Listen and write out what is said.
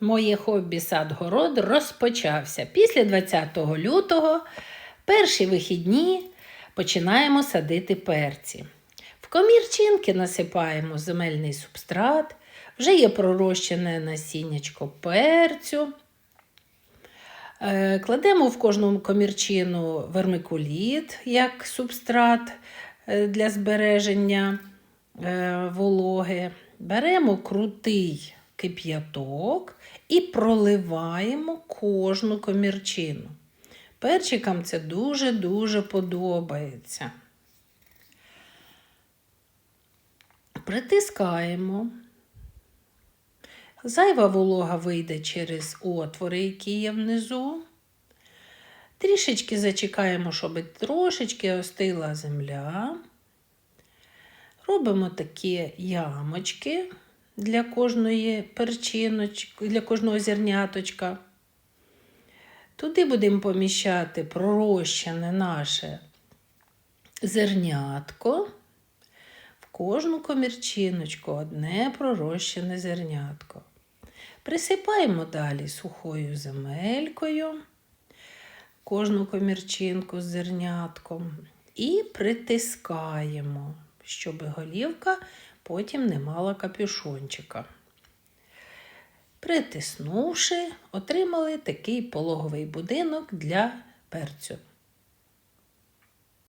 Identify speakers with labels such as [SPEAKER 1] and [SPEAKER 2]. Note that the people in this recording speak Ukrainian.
[SPEAKER 1] Моє хобі сад-город розпочався. Після 20 лютого, перші вихідні, починаємо садити перці. В комірчинки насипаємо земельний субстрат, вже є пророщене насіннячко перцю. Е, Кладемо в кожну комірчину вермикуліт як субстрат е, для збереження е, вологи. Беремо крутий кип'яток і проливаємо кожну комірчину. Перчикам це дуже-дуже подобається. Притискаємо. Зайва волога вийде через отвори, які є внизу. Трішечки зачекаємо, щоб трошечки остила земля. Робимо такі ямочки для кожної перчиночки, для кожного зерняточка. Туди будемо поміщати пророщене наше зернятко. В кожну комірчиночку одне пророщене зернятко. Присипаємо далі сухою земелькою кожну комірчинку з зернятком і притискаємо, щоб голівка потім не мала капюшончика. Притиснувши, отримали такий пологовий будинок для перцю.